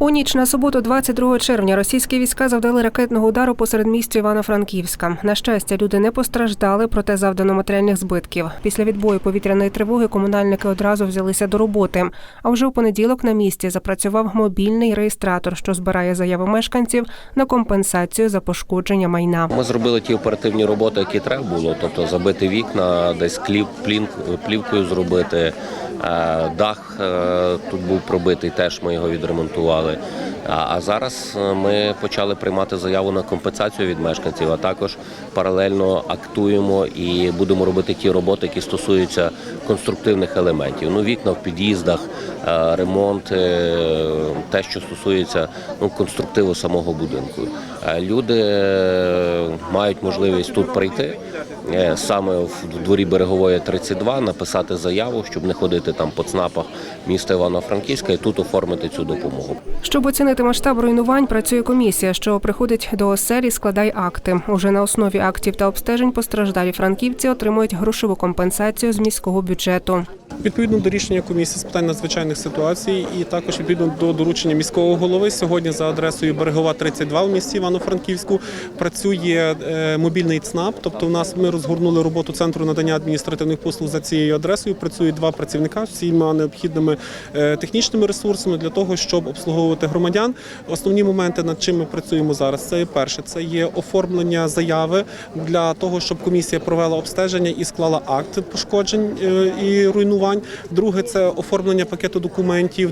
У ніч на суботу, 22 червня, російські війська завдали ракетного удару посеред місця Івано-Франківська. На щастя, люди не постраждали, проте завдано матеріальних збитків. Після відбою повітряної тривоги комунальники одразу взялися до роботи. А вже у понеділок на місці запрацював мобільний реєстратор, що збирає заяви мешканців на компенсацію за пошкодження майна. Ми зробили ті оперативні роботи, які треба було, тобто забити вікна, десь кліп, плівкою зробити. Е, Дах е, тут був пробитий, теж ми його відремонтували. А зараз е, ми почали приймати заяву на компенсацію від мешканців, а також паралельно актуємо і будемо робити ті роботи, які стосуються конструктивних елементів. Ну, вікна в під'їздах, е, ремонт, е, те, що стосується ну, конструктиву самого будинку. Е, Люди мають можливість тут прийти саме в дворі берегової 32, написати заяву, щоб не ходити там по ЦНАПах міста Івано-Франківська і тут оформити цю допомогу. Щоб оцінити масштаб руйнувань, працює комісія, що приходить до оселі, складає акти. Уже на основі актів та обстежень постраждалі франківці отримують грошову компенсацію з міського бюджету. Відповідно до рішення комісії з питань надзвичайних ситуацій і також відповідно до доручення міського голови сьогодні за адресою Берегова 32 в місті Івано-Франківську працює е, мобільний ЦНАП. Тобто, у нас ми розгорнули роботу центру надання адміністративних послуг за цією адресою. Працюють два працівника з всіма необхідними е, технічними ресурсами для того, щоб обслуговувати громадян. Основні моменти, над чим ми працюємо зараз, це перше, це є оформлення заяви для того, щоб комісія провела обстеження і склала акт пошкоджень е, і руйнувань. Друге це оформлення пакету документів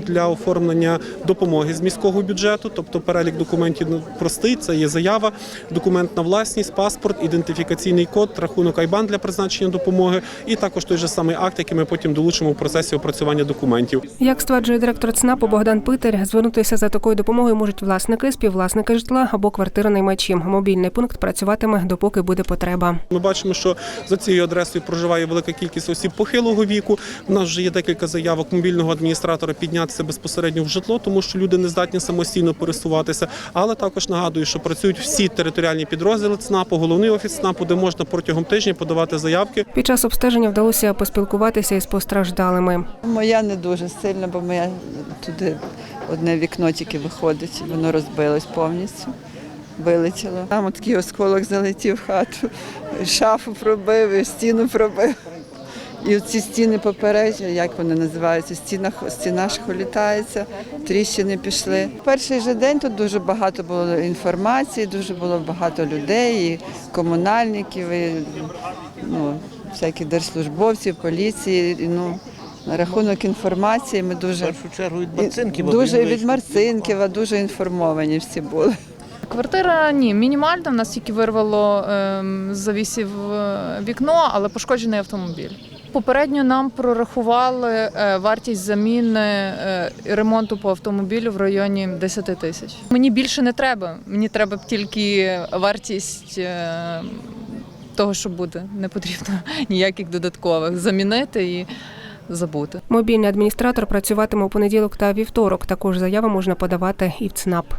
для оформлення допомоги з міського бюджету, тобто перелік документів ну, простий. Це є заява, документ на власність, паспорт, ідентифікаційний код, рахунок Айбан для призначення допомоги, і також той же самий акт, який ми потім долучимо в процесі опрацювання документів. Як стверджує директор ЦНАПу Богдан Питер, звернутися за такою допомогою можуть власники, співвласники житла або квартиронаймачі. Мобільний пункт працюватиме, допоки буде потреба. Ми бачимо, що за цією адресою проживає велика кількість осіб похилого віку. У нас вже є декілька заявок мобільного адміністратора піднятися безпосередньо в житло, тому що люди не здатні самостійно пересуватися. Але також нагадую, що працюють всі територіальні підрозділи ЦНАПу, головний офіс ЦНАПу, де можна протягом тижня подавати заявки. Під час обстеження вдалося поспілкуватися із постраждалими. Моя не дуже сильно, бо моя туди одне вікно тільки виходить, воно розбилось повністю. Вилетіло. Там от такий осколок залетів в хату, шафу пробив, і стіну пробив. І ці стіни попередні, як вони називаються, стіна, стіна ж холітається, тріщини пішли. Перший же день тут дуже багато було інформації, дуже було багато людей, і комунальників, і ну, всяких держслужбовців, поліції. І, ну, на рахунок інформації ми дуже, першу чергу від Марцинківа. дуже від. Марцинківа, дуже інформовані всі були. Квартира ні, мінімальна. В нас тільки вирвало ем, з завісів е, вікно, але пошкоджений автомобіль. Попередньо нам прорахували е, вартість заміни е, ремонту по автомобілю в районі 10 тисяч. Мені більше не треба. Мені треба тільки вартість е, того, що буде. Не потрібно ніяких додаткових замінити і забути. Мобільний адміністратор працюватиме у понеділок та вівторок. Також заяви можна подавати і в ЦНАП.